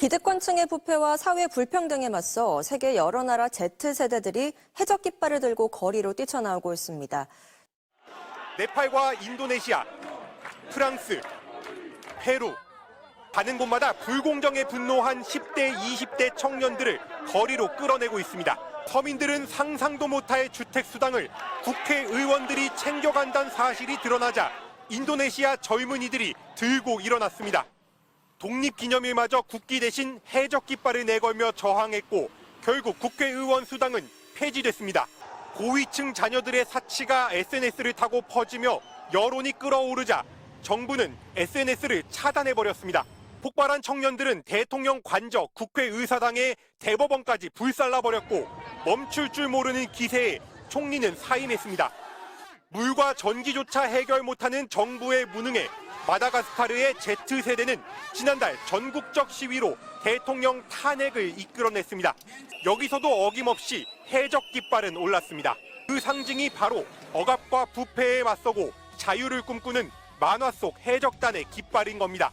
기득권층의 부패와 사회 불평등에 맞서 세계 여러 나라 Z세대들이 해적 깃발을 들고 거리로 뛰쳐나오고 있습니다. 네팔과 인도네시아, 프랑스, 페루 가는 곳마다 불공정에 분노한 10대, 20대 청년들을 거리로 끌어내고 있습니다. 서민들은 상상도 못할 주택 수당을 국회의원들이 챙겨간다는 사실이 드러나자 인도네시아 젊은이들이 들고 일어났습니다. 독립기념일마저 국기 대신 해적 깃발을 내걸며 저항했고 결국 국회의원 수당은 폐지됐습니다. 고위층 자녀들의 사치가 SNS를 타고 퍼지며 여론이 끌어오르자 정부는 SNS를 차단해버렸습니다. 폭발한 청년들은 대통령 관저 국회의사당에 대법원까지 불살라버렸고 멈출 줄 모르는 기세에 총리는 사임했습니다. 물과 전기조차 해결 못하는 정부의 무능에 마다가스카르의 Z세대는 지난달 전국적 시위로 대통령 탄핵을 이끌어냈습니다. 여기서도 어김없이 해적 깃발은 올랐습니다. 그 상징이 바로 억압과 부패에 맞서고 자유를 꿈꾸는 만화 속 해적단의 깃발인 겁니다.